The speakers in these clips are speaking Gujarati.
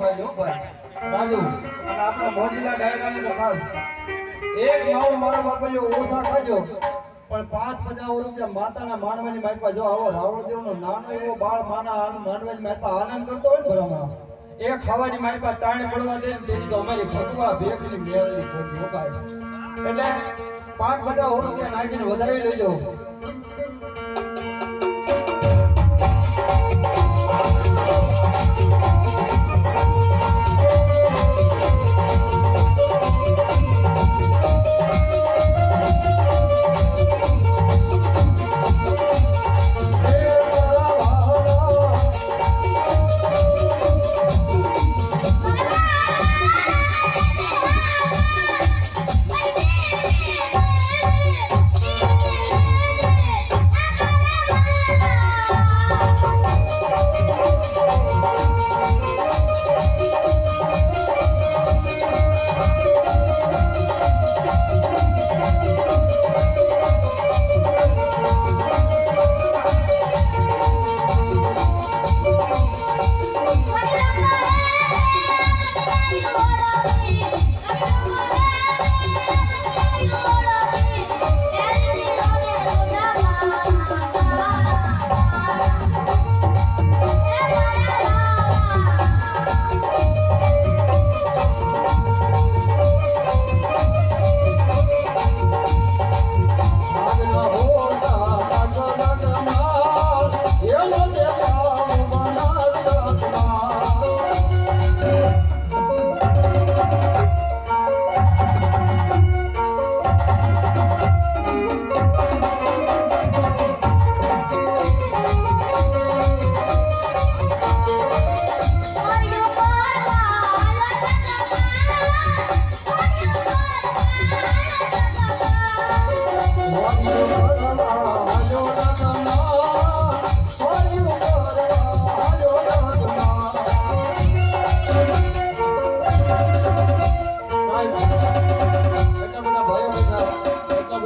ખાઈ લો ભાઈ. રાજુ અને આપણા મોજીલા ડાયરાને તો ખાસ. એક નવ મારો બાપલ્યો ઓછા ખાજો પણ પાંચ પચાસ રૂપિયા માતાના માનવાની માપા જો આવો રાવણદેવનો નાનો એવો બાળ માના માનવાની માપા આનંદ કરતો હોય ને ભલામણા. એ ખાવાની માપા તાણે પડવા દે તેની તો અમારી ભગવા ભેખની મેળવી ખોટી હોય એટલે પાંચ પચાસ રૂપિયા નાખીને વધારી લેજો.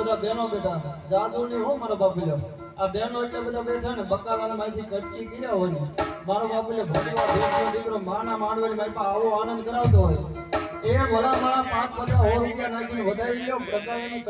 આ બહેનો એટલે બધા બેઠા ને બકાલાના માંથી ખર્ચી કર્યા હોય ને. મારો બાપુલે ભગવા ભેટનો દીકરો, માના, માંડવાની મારી પાસે આવો આનંદ કરાવતો હોય. એ ભલા મારા પાંચ બધા સો રૂપિયા નાખીને વધારી લ્યો બકાલાની